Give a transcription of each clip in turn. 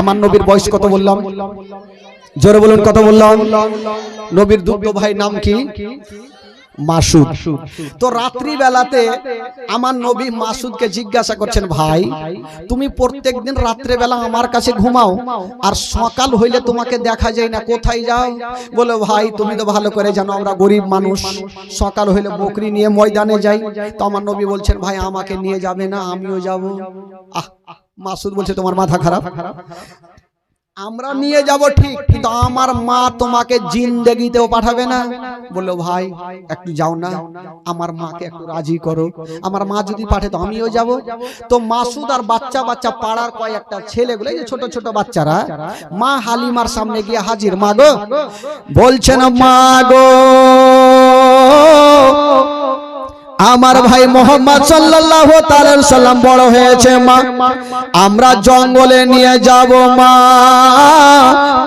আমার নবীর বয়স কত বললাম? জোরে বলুন কত বললাম? নবীর দুগ্ধ ভাই নাম কি? মাসুদ। তো রাত্রি বেলাতে আমার নবী মাসুদকে জিজ্ঞাসা করছেন, ভাই, তুমি প্রত্যেকদিন রাত্রে বেলা আমার কাছে ঘুমাও আর সকাল হইলে তোমাকে দেখা যায় না, কোথায় যাও? বলে, ভাই, তুমি তো ভালো করে জানো, আমরা গরিব মানুষ। সকাল হইলে বকরি নিয়ে ময়দানে যাই। তো আমার নবী বলছেন, ভাই, আমাকে নিয়ে যাবে না, আমিও যাব। আহ মাসুদ বলছে, তোমার মাথা খারাপ? আমরা নিয়ে যাব ঠিক, কিন্তু আমার মা তোমাকে জিন্দেগিতেও পাঠাবে না। বলল, ভাই, একটু যাও না, আমার মাকে একটু রাজি করো। আমার মা যদি পাঠে, তো আমিও যাব। তো মাসুদ আর বাচ্চা বাচ্চা পাড়ার কয়েকটা ছেলেগুলো এই যে ছোট ছোট বাচ্চারা, মা হালিমার সামনে গিয়ে হাজির। মা গো, বলছেন, মা গো আমার ভাই মোহাম্মদ সাল্লাল্লাহু তাআলা সাল্লাম বড় হয়েছে, মা। আমরা জঙ্গলে নিয়ে যাব, মা।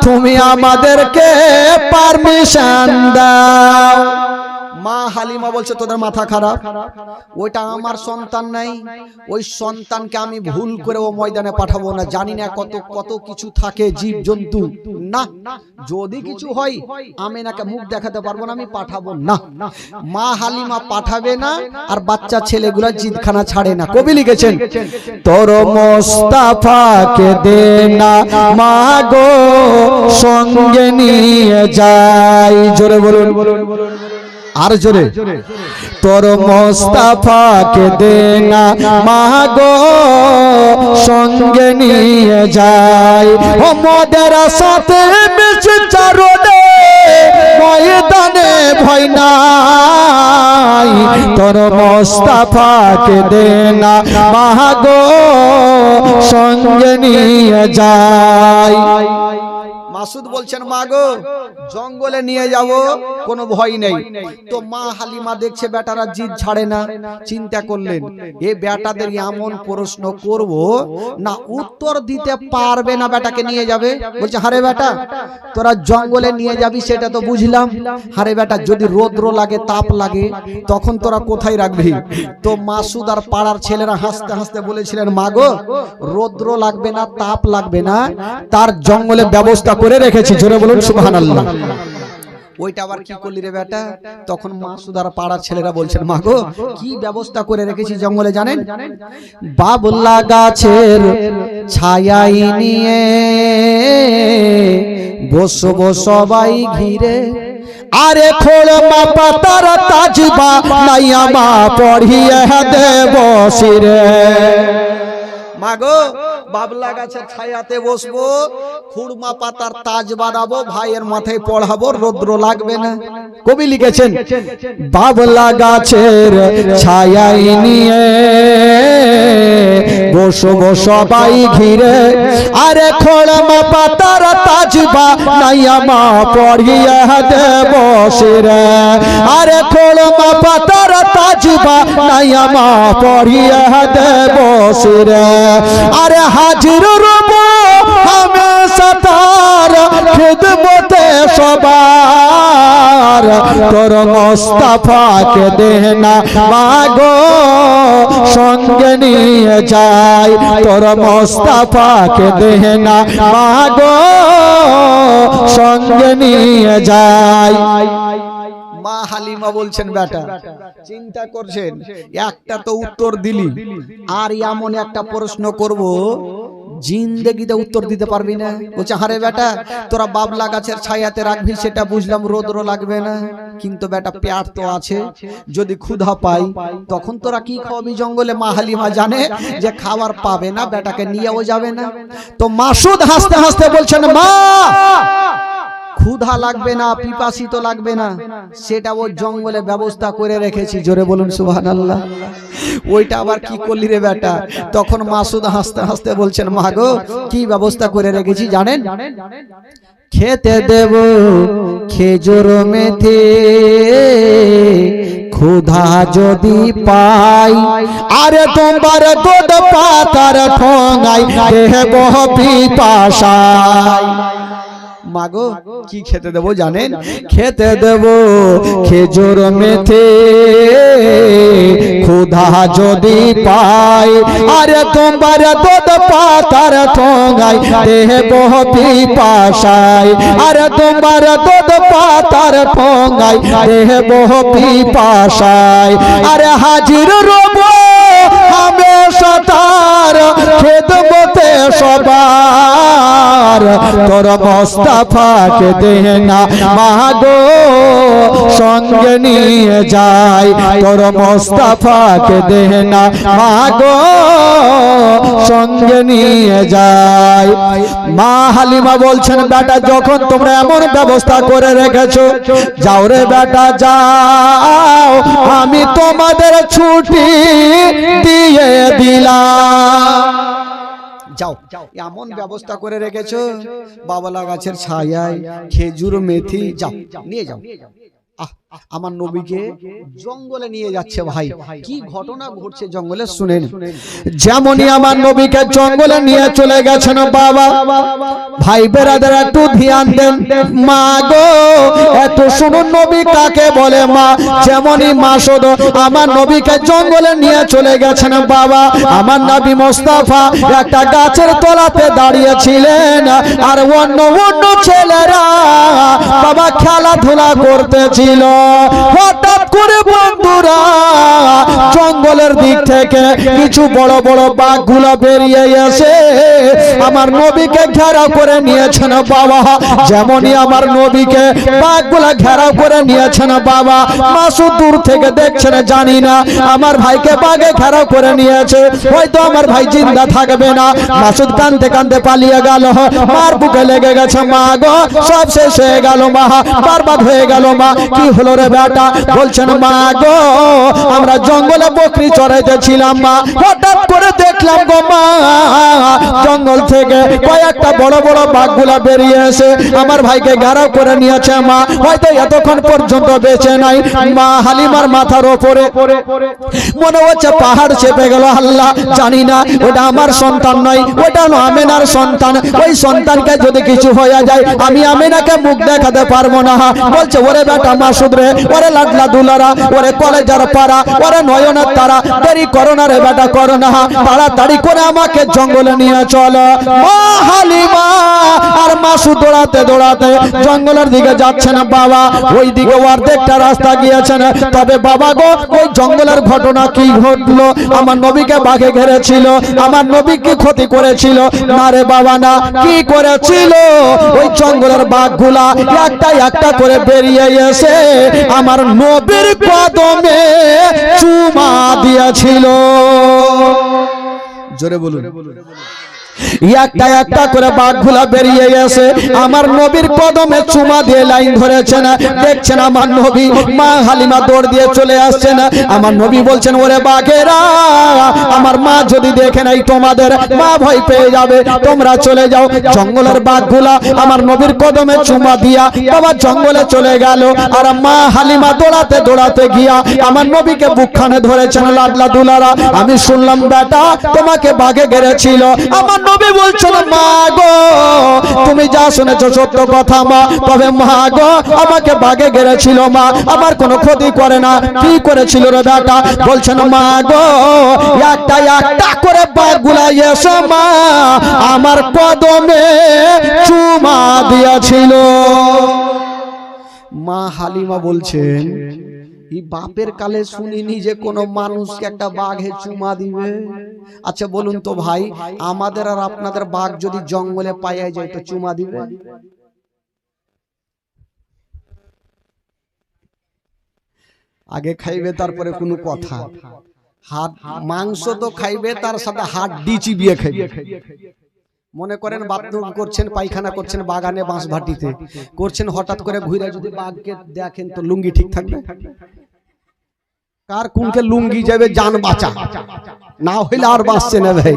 তুমি আমাদেরকে পারমিশন দাও। মা হালিমা বলছে, তোদের মাথা খারাপ? ওইটা আমার সন্তান নাই। ওই সন্তানকে আমি ভুল করে ও ময়দানে পাঠাবো না। জানি না কত কত কিছু থাকে জীব জন্তু না, যদি কিছু হয়, আমি নাকে মুখ দেখাতে পারব না, আমি পাঠাবো না। মা হালিমা পাঠাবে না আর বাচ্চা ছেলেগুলা জিদখানা ছাড়ে না। কবি লিখেছেন, তোর মোস্তাফাকে দে না, মা গো, সঙ্গে নিয়ে যাই জোরে বলুন। আর জোরে। তোর মোস্তাফাকে দে না মা গো সঙ্গে নিয়ে যাই। ও মোদের সাথে মিশে চারোদে ময়দানে ভয় নাই। তোর মোস্তাফাকে দে না মা সঙ্গে নিয়ে যাই। মাসুদ বলছেন মা গো জঙ্গলে নিয়ে যাব কোনো ভয় নেই। তো মা হালিমা দেখছে বেটারা জিদ ছাড়ে না। চিন্তা করলেন এ বেটাদের এমন প্রশ্ন করব না উত্তর দিতে পারবে না বেটাকে নিয়ে যাবে। বলছে হারে বেটা তোরা জঙ্গলে নিয়ে যাবি সেটা তো বুঝলাম। হারে বেটা যদি রোদ্র লাগে তাপ লাগে তখন তোরা কোথায় রাখবি? তো মাসুদ আর পাড়ার ছেলেরা হাসতে হাসতে বলেছিলেন মাগো রোদ্র লাগবে না তাপ লাগবে না তার জঙ্গলে ব্যবস্থা করে রেখেছি জোরে বলুন সুবহানাল্লাহ। ওইটা আবার কি করলি রে বেটা? তখন মাসুদ আর পাড়ার ছেলেরা বলছেন মাগো কি ব্যবস্থা করে রেখেছি জঙ্গলে জানেন? বাবুল্লা গাছের ছায়াই নিয়ে বসবো সবাই ঘিরে। আরে খোল মা পাতার তাজবা নাইয়া মা পড়িয়ে দেব শিরে। মাগো, বাবলা গাছের ছায়াতে বসবো, খুরমা পাতার তাজ বানাবো, ভাইয়ের মাথায় পড়াবো, রৌদ্র লাগবে না। কবি লিখেছেন, বাবলা গাছের ছায়াই নিয়ে বসবো সবাই ঘিরে। আরে খোড়মা পাতার তাজবা নাইয়া মা পড়িয়ে দেব শিরে। আরে খোড়মা পাতার তাজবা নাইয়া মা পড়িয়ে দেব শিরে। আরে হাজির রব হামেশা তার খিদমতে সবার। তোর মোস্তাফাকে দেনা মাগো, সঙ্গে নিয়ে যাই। তোর মোস্তাফাকে দেনা মাগো, সঙ্গে নিয়ে যাই। মা হালিমা বলছেন, বেটা, চিন্তা করছেন, একটা তো উত্তর দিলি। আর এমন একটা প্রশ্ন করব, জিন্দেগিতে উত্তর দিতে পারবি না? বলছে, হারে বেটা, তোরা বাবলা গাছের ছায়াতে রাখবি, সেটা বুঝলাম রোদ্র লাগবে না। কিন্তু বেটা পেট তো আছে। যদি ক্ষুধা পাই, তখন তোরা কি খাওয়াবি জঙ্গলে? মা হালিমা জানে যে খাবার পাবে না, বেটাকে নিয়েও যাবে না। তো মাসুদ হাসতে হাসতে বলছেন, মা ক্ষুধা লাগবে না, পিপাসিত লাগবে না, সেটা ও জঙ্গলে ব্যবস্থা করে রেখেছি, জোরে বলুন সুহান আল্লাহ ওইটা আবার কি করলি রে বেটা? তখন মাসুদ হাসতে হাসতে বলছেন, মা গো, কি ব্যবস্থা করে রেখেছি জানেন? খেতে দেব খেজুর মেথে, ক্ষুধা যদি পাই, আরে তোমার দুধ পাতার ঠোঙাই দেব পিপাসায়। মাগো কি খেতে দেবো জানেন? খেতে দেব খেজুর মেথে। ক্ষুধা যদি পাই আরে তোমার দুধ পাতার ঠোঙাই দেহ বহতি পাশাই আরে তোমার দুধ পাতার ঠোঙাই দেহ বহতি পাশাই আরে হাজির রব হামেশা তার খেদমতে সবার তোর মোস্তাফাকে দেহ না। মাগো, সঙ্গে নিয়ে যাই, তোর মোস্তাফাকে দেহ না। মাগো, সঙ্গে নিয়ে যাই। মা হালিমা বলছেন, বেটা, যখন তোমরা এমন ব্যবস্থা করে রেখেছো, যাও রে বেটা, যাও। আমি তোমাদের ছুটি দিয়ে দিলাম। যাও। এমন ব্যবস্থা করে রেখেছ বাবলা গাছের ছায়ায় খেজুর মেথি যাও। নিয়ে যাও। আহ, আমার নবীকে জঙ্গলে নিয়ে যাচ্ছে ভাই। কি ঘটনা ঘটছে জঙ্গলে শুনেন। যেমনই আমার নবীকে জঙ্গলে নিয়ে চলে গেছেন বাবা। ভাই বেরাদের একটু ধ্যান দেন। মা গো একটু শুনুন নবী কাকে বলে মা। যেমনই মা শুধ আমার নবীকে জঙ্গলে নিয়ে চলে গেছেন বাবা। আমার নবী মোস্তাফা একটা গাছের তলাতে দাঁড়িয়েছিলেন। আর অন্য অন্য ছেলেরা বাবা খেলাধুলা করতেছিল। হঠাৎ করে বন্ধুরা, জঙ্গলের দিক থেকে কিছু বড় বড় বাঘগুলো বেরিয়ে এসে আমার নবীকে ঘেরাও করে নিয়েছেন বাবা। যেমনই আমার নবীকে বাঘগুলা ঘেরাও করে নিয়েছেন বাবা। মাসুদ দূর থেকে দেখছেন, জানি না, আমার ভাইকে বাঘে ঘেরাও করে নিয়েছে। হয়তো আমার ভাই জিন্দা থাকবে না। মাসুদ কানতে কানতে পালিয়ে গেল। মার বুকে লেগে গেছে, মা গো, সব শেষ হয়ে গেল মা, বারবাদ হয়ে গেল মা, কি হলো রে বেটা, বলছেন, মা গো, আমরা জঙ্গলে বকরি চড়াইতেছিলাম, মা। হঠাৎ করে দেখলাম গো, মা, জঙ্গল থেকে কয়েকটা বড় বড় বাঘগুলা বেরিয়ে এসে আমার ভাইকে ঘেরাও করে নিয়েছে, মা। হয়তো এতক্ষণ পর্যন্ত বেঁচে নাই। মা হালিমার মাথার ওপরে মনে হচ্ছে পাহাড় চেপে গেল, আল্লাহ, জানি না, ওটা আমার সন্তান নয়, ওটা আমেনার সন্তান। ওই সন্তানকে যদি কিছু হয়ে যায়, আমি আমেনাকে মুখ দেখাতে পারব না। বলছে, ওরে বেটা, মাসুদ রে ওরে লাডলা দুলারা, ওরে কলেজার পাড়া, ওরে নয়নের তারা, দেরি করো না রে বেটা, করো না। তাড়াতাড়ি করে আমাকে জঙ্গলে নিয়ে চলো। মা আর মাসুদ দৌড়াতে দৌড়াতে জঙ্গলের দিকে যাচ্ছে না বাবা। ওই দিকে অর্ধেকটা রাস্তা গিয়েছেন তবে বাবা গো, ওই জঙ্গলের ঘটনা কি ঘটলো? আমার নবীকে বাঘে ঘেরেছিল, আমার নবী কি ক্ষতি করেছিল। না রে বাবা, না, কি করেছিল? ওই জঙ্গলের বাঘগুলা একটা একটা করে বেরিয়ে এসে আমার নবীর কদমে চুমা দিয়েছিল। জোরে বলুন। একটা একটা করে বাঘগুলা বেরিয়ে গেছে। আমার নবীর কদমে চুমা দিয়ে লাইন ধরেছেন দেখছেন আমার নবী, মা হালিমা দৌড় দিয়ে চলে আসছেন আমার নবী বলছেন, ওরে বাঘেরা, আমার মা যদি দেখে নাই তোমাদের, মা ভয় পেয়ে যাবে। তোমরা চলে যাও। জঙ্গলের বাঘগুলা আমার নবীর কদমে চুমা দিয়া বাবা জঙ্গলে চলে গেল। আর মা হালিমা দৌড়াতে দৌড়াতে গিয়া আমার নবীকে বুকখানে ধরেছেন, লাডলা দুলারা। আমি শুনলাম, বেটা, তোমাকে বাঘে গেড়েছিল আমার নবী বলছেন মা গো, তুমি যা শুনেছো সত্য কথা, মা। তবে মা গো, আমাকে বাঘে গেড়েছিল, মা। আমার কোনো ক্ষতি করে না। কি করেছিল রে বেটা? বলছেন, মা গো, একটা একটা করে বাঘগুলা এসে, মা। আমার কদমে চুমা দিয়েছিল। মা হালিমা বলছেন বাপের কালে শুনিনি যে কোনো মানুষকে একটা বাঘে চুমা দিবে? আচ্ছা বলুন তো ভাই, আমাদের আর আপনাদের বাঘ যদি জঙ্গলে পাইয়া যায় তো চুমা দিবে? আগে খাইবে, তারপরে কোনো কথা। হাত, মাংস তো খাইবে, তার সাথে হাত ডিচি বিয়ে খাইবে। মনে করেন বাথরুম করছেন, পায়খানা করছেন বাগানে বাঁশ ভাটিতে করছেন হঠাৎ করে ঘুরে যদি বাঘকে দেখেন তো লুঙ্গি ঠিক থাকবে? কার কোনকে লুঙ্গি যাবে জান বাঁচা না হইলে আর বাঁচছে না ভাই।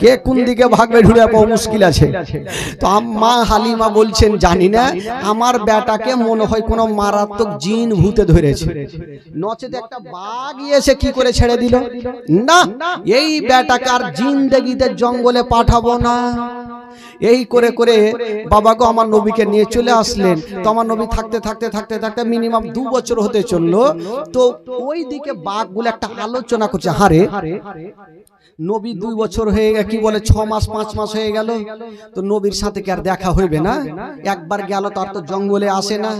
কে কোন দিকে ভাগবে ঢুড়ে পাওয়া মুশকিল আছে। তো আম্মা হালিমা বলছেন, জানি না, আমার বেটাকে মনে হয় কোনো মারাত্মক জিন ভূতে ধরেছে। নচেত একটা বাঘ এসে কি করে ছেড়ে দিল? না, এই বেটাকে আর জিন জিন্দেগিতে জঙ্গলে পাঠাবো না। এই করে করে বাবা গো আমার নবীকে নিয়ে চলে আসলেন। তো আমার নবী থাকতে থাকতে থাকতে থাকতে মিনিমাম দু বছর হতে চলল। তো ওই দিকে বাঘগুলো একটা আলোচনা করছে, হারে নবী দুই বছর হয়ে গেল কি বলে ছ মাস পাঁচ মাস হয়ে গেল তো নবীর সাথে কি আর দেখা হইবে না? একবার গেল তার তো জঙ্গলে আসে না।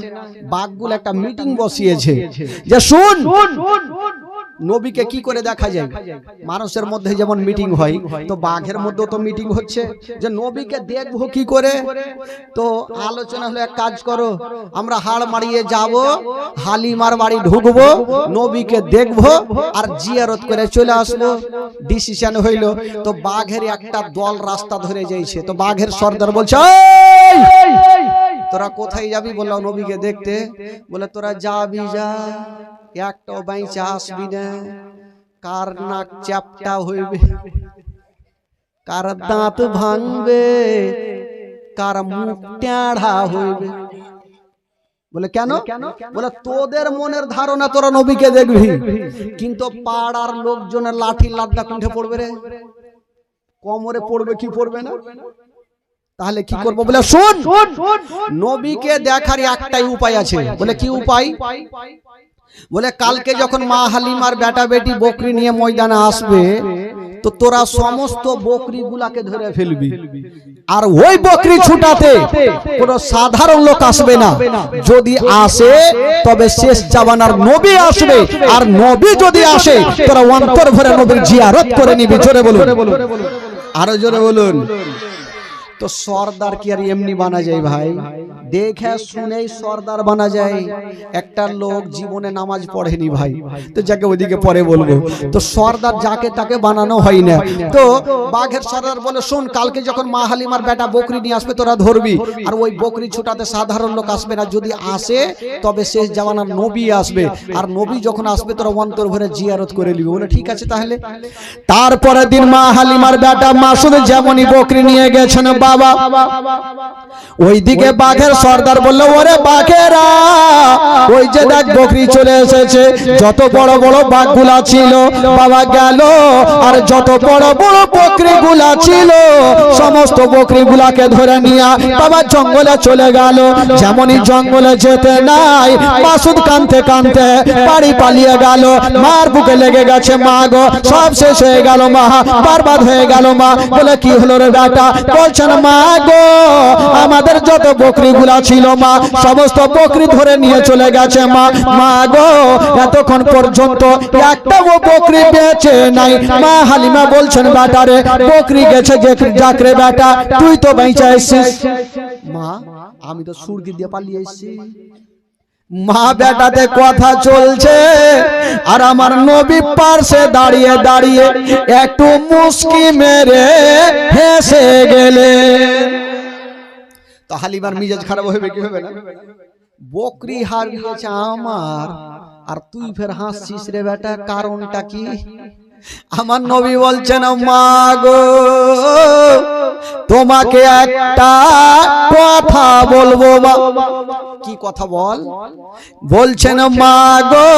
বাঘগুলো একটা মিটিং বসিয়েছে। যে শুন! নবীকে কি করে দেখা যায়? মানুষের মধ্যে যেমন মিটিং হয়, তো বাঘের মধ্যেও তো মিটিং হচ্ছে। যে নবীকে দেখব কি করে? তো আলোচনা হলো, এক কাজ করো, আমরা হাড় মারিয়ে যাব, হালিমার বাড়ি ঢুকবো, নবীকে দেখব আর জিয়ারত করে চলে আসব। ডিসিশন হইল, তো বাঘের একটা দল রাস্তা ধরে যাইছে, তো বাঘের সর্দার বলছে তোরা কোথায় যাবি? বললাম, নবীকে দেখতে। বলে, তোরা যাবি যা। একটাও বাইচা আসবি না। কার নাক চ্যাপটা হইবে? কার দাঁত ভাঙবে? কার মুখ টেঁড়া হইবে? বলে কেন? বলে তোদের মনের ধারণা তোরা নবীকে দেখবি। কিন্তু পাড়ার লোকজনের লাঠি লাড্ডা কুণ্ঠে পড়বে রে। কোমরে পড়বে কি পড়বে না? তাহলে কি করব? বলে শোন! নবীকে দেখার একটাই উপায় আছে। বলে কি উপায়? বলে কালকে যখন মা হালিমার বেটা বেটি বকরি নিয়ে ময়দানে আসবে তো তোরা সমস্ত বকরি গুলাকে ধরে ফেলবি। আর ওই বকরি ছুটাতে কোনো সাধারণ লোক আসবে না। যদি আসে তবে শেষ জামানার নবী আসবে। আর নবী যদি আসে তোরা অন্তর ভরে নবীর জিয়ারত করে নিবি। জোরে বলুন। আরও জোরে বলুন। তো সর্দার কি আর এমনি বানা যায় ভাই? দেখে শুনেই সর্দার বানা যায়। একটা লোক জীবনে নামাজ পড়েনি ভাই। তো যাকে ওইদিকে পরে বলব। তো সর্দার যাকে তাকে বানানো হয় না। তো বাঘের সর্দার বলে, শোন, কালকে যখন মা হালিমার বেটা বকরি নিয়ে আসবে, তোরা ধরবি। আর ওই বকরি ছোটাতে সাধারণ লোক আসবে না। যদি আসে, তবে শেষ জামানার নবী আসবে। আর নবী যখন আসবে, তোরা অন্তর ভরে জিয়ারত করে নিবি। বলে, ঠিক আছে তাহলে? তারপরে দিন মা হালিমার বেটা মাসুদ যেমনই বকরি নিয়ে গেছেন বাবা। ওইদিকে বাঘের সর্দার বলল ওরে বাঘেরা ওই যে দেখ বকরি চলে এসেছে যত বড় বড় বাঘগুলা ছিল বাবা গেল আর যত বড় বড় বকরি গুলা ছিল সমস্ত বকরি গুলাকে ধরে নিয়ে বাবা জঙ্গলে চলে গেল। যেমনই জঙ্গলে যেতে নাই মাসুদ কানতে কানতে বাড়ি পালিয়ে গেল। মার বুকে লেগে গেছে মা গো সব শেষ হয়ে গেল মা বরবাদ হয়ে গেল মা। বলে কি হলো রে বেটা? বলছেন মা গো, আমাদের যত বকরিগুলা ছিল মা, সমস্ত বকরি ধরে নিয়ে চলে গেছে মা। মা গো, এতক্ষণ পর্যন্ত একটাও বকরি বেঁচে নাই। মা হালিমা বলছেন বেটারে বকরি গেছে যাকরে বেটা, তুই তো বেঁচে এসছিস মা, আমি তো সুরগি দিয়ে পালিয়ে এসেছি মা বেটাতে কথা চলছে। আর আমার নবী পার্শ্বে দাঁড়িয়ে দাঁড়িয়ে একটু মুস্কি মেরে হেসে গেলে। তো হালিমার মিজাজ খারাপ হবে কি হবে না? বকরি হারিয়েছে আমার। আর তুই ফের হাসছিস রে বেটা কারণটা কি? আমার নবী বলছেন, মা গো, তোমাকে একটা কথা বলব, মা। কি কথা বল? বলছেন, মা গো,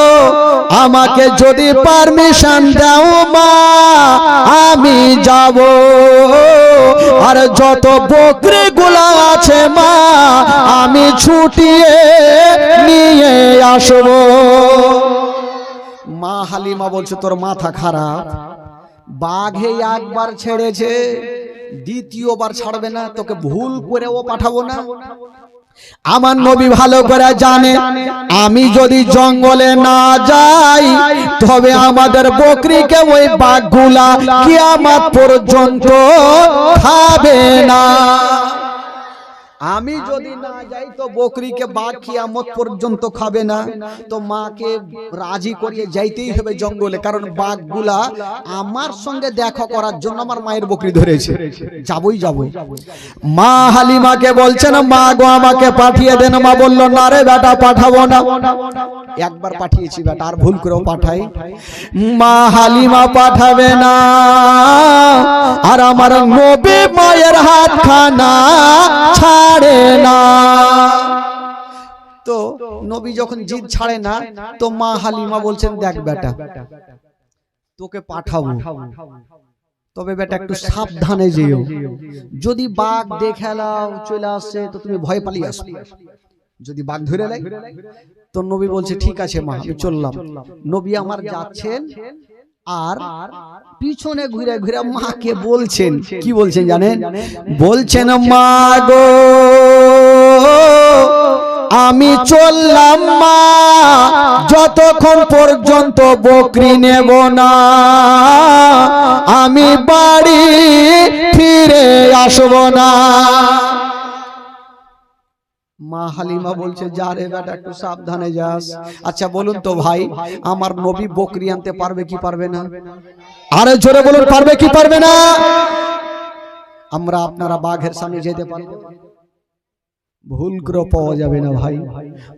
আমাকে যদি পারমিশন দাও, মা, আমি যাব। আর যত বকরি গুলা আছে, মা, আমি ছুটিয়ে নিয়ে আসব। মা হালিমা বলছে, তোর মাথা খারাপ। বাঘে একবার ছেড়েছে, দ্বিতীয়বার ছাড়বে না, তোকে ভুল করেও পাঠাবো না। আমার নবী ভালো করে জানে, আমি যদি জঙ্গলে না যাই, তবে আমাদের বকরিকে ওই বাঘগুলা কিয়ামত পর্যন্ত খাবে না। আমি যদি না যাই তো বকরিকে বাঘ কিয়ামত পর্যন্ত খাবে না? তো মাকে রাজি করিয়ে যাইতেই হবে জঙ্গলে কারণ বাঘগুলা আমার সঙ্গে দেখা করার জন্য আমার মায়ের বকরি ধরেছে। যাবই যাবই। মা হালিমাকে বলছেন মা গো আমাকে পাঠিয়ে দেন মা বলল না। রে বেটা পাঠাবো না। একবার পাঠিয়েছি বেটা আর ভুল করেও পাঠাই। মা হালিমা পাঠাবে না। আর আমার নবী মায়ের হাত খানা ছাড়ে না। তো নবী যখন জিদ ছাড়ে না তো মা হালিমা বলছেন দেখ বেটা তোকে পাঠাবো। তবে বেটা একটু সাবধানে যেও। যদি বাঘ দেখে লাও চলে আসছে তো তুমি ভয় পালিয়ে আসো যদি বাঘ ধরে লাই তো নবী বলছে ঠিক আছে মা আমি চললাম। নবী আমার যাচ্ছেন আর পিছনে ঘুরে ঘুরে মাকে বলছেন। কি বলছেন জানেন? বলছেন মা গো আমি চললাম মা যতক্ষণ পর্যন্ত বকরি নেব না আমি বাড়ি ফিরে আসব না। মা হালিমা বলছে যা রে বেটা একটু সাবধানে যাস। আচ্ছা বলুন তো ভাই আমার নবী বকরি আনতে পারবে কি পারবে না? আরে জোরে বলুন পারবে কি পারবে না? আমরা আপনারা বাঘের সামনে যেতে পারব। ভুল করে পাওয়া যাবে না ভাই।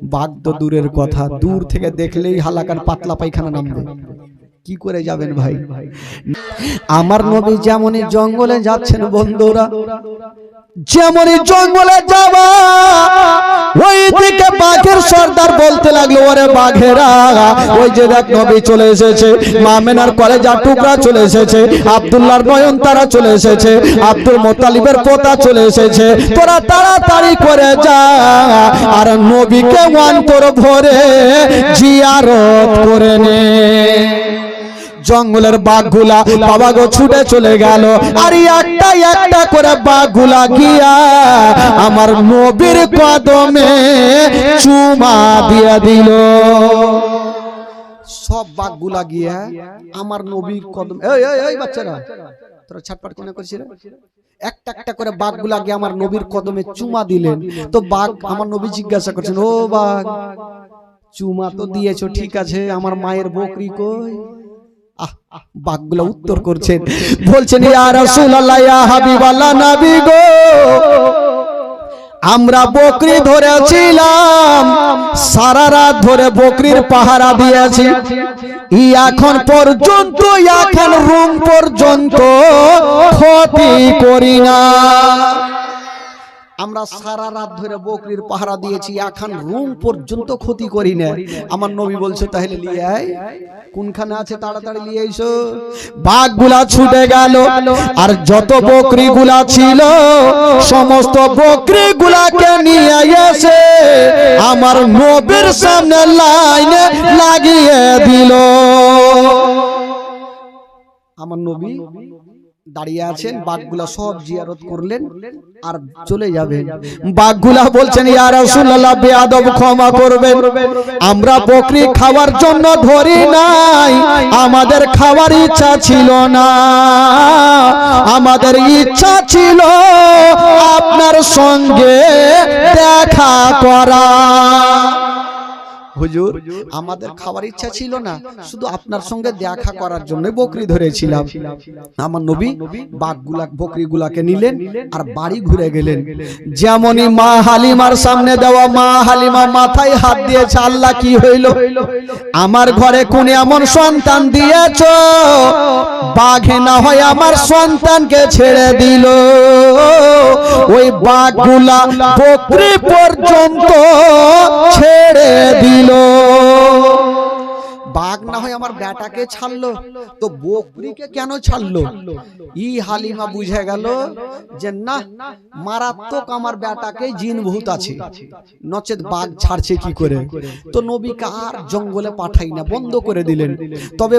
বাঘ তো দূরের কথা দূর থেকে দেখলেই হালাকার পাতলা পায়খানা নামবে। কি করে যাবেন ভাই? আমার নবী যেমনই জঙ্গলে যাচ্ছেন বন্ধুরা যেমনই জঙ্গলে যাওয়া ওই দিকে বাঘের সর্দার বলতে লাগল ওরে বাঘেরা ওই যে দেখ নবী চলে এসেছে মামেনার কলেজা টুকরা চলে এসেছে আব্দুল্লাহর নয়ন তারা চলে এসেছে আব্দুল মোতালিবের পোতা চলে এসেছে তোরা তাড়াতাড়ি করে যা আর নবীকে অন্তর ভরে জিয়ারত করে নে। জঙ্গলের বাঘগুলা বাবা গো ছুটে চলে গেল। আর একটা একটা করে বাঘগুলা গিয়া আমার নবীর কদমে চুমা দিয়ে দিল। সব বাঘগুলা গিয়া আমার নবীর কদম এই বাচ্চারা, তোরা ছাটপাট কোনে করছিস রে? একটা একটা করে বাঘগুলা গিয়ে আমার নবীর কদমে চুমা দিলেন। তো বাঘ আমার নবী জিজ্ঞাসা করছেন, ও বাঘ, চুমা তো দিয়েছ, ঠিক আছে, আমার মায়ের বকরি কই? উত্তর করছেন। বলছেন ইয়া রাসূলুল্লাহ ইয়া হাবিবাল্লাহ নবী গো। আমরা বকরি ধরেছিলাম সারা রাত ধরে বকরির পাহারা দিয়েছি। ই এখন পর্যন্ত এখন রুম পর্যন্ত ক্ষতি করি না। আমরা সারা রাত ধরে বকরির পাহারা দিয়েছি, এখন রুম পর্যন্ত ক্ষতি করি না। আমার নবী বলছে, তাহলে নিয়ে আয়। কোনখানে আছে? তাড়াতাড়ি নিয়ে এসো। বাঘগুলা ছুটে গেল, আর যত বকরি গুলা ছিল, সমস্ত বকরি গুলাকে নিয়ে এসে আমার নবীর সামনে লাইনে লাগিয়ে দিল। আমার নবী দাঁড়িয়ে আছেন বাঘগুলা সব জিয়ারত করলেন আর চলে যাবেন। বাঘগুলা বলছেন ইয়া রাসূলুল্লাহ বেয়াদব ক্ষমা করবেন। আমরা বকরি খাওয়ার জন্য ধরি নাই। আমাদের খাওয়ার ইচ্ছা ছিল না। আমাদের ইচ্ছা ছিল আপনার সঙ্গে দেখা করা। হুজুর আমাদের খাওয়ার ইচ্ছা ছিল না শুধু আপনার সঙ্গে দেখা করার জন্য বকরি ধরেছিলাম। আমার নবী বাঘগুলা বকরিগুলাকে নিলেন আর বাড়ি ঘুরে গেলেন। যেমনই মা হালিমার সামনে দেওয়া মা হালিমা মাথায় হাত দিয়েছে আল্লাহ কি হইল? আমার ঘরে কোন এমন সন্তান দিয়েছ? বাঘে না হয় আমার সন্তানকে ছেড়ে দিল। ওই বাঘগুলা বকরি পর্যন্ত ছেড়ে দিল। বাঘ না হয় আমার বেটাকে ছাড়লো, তো বকরিকে কেন ছাড়লো? ই হালিমা বুঝে গেল যে না, মারাত্মক আমার বেটাকে জিন ভূত আছে। নচেত বাঘ ছাড়ছে কি করে? তো নবী কার জঙ্গলে পাঠাই না, বন্ধ করে দিলেন। তবে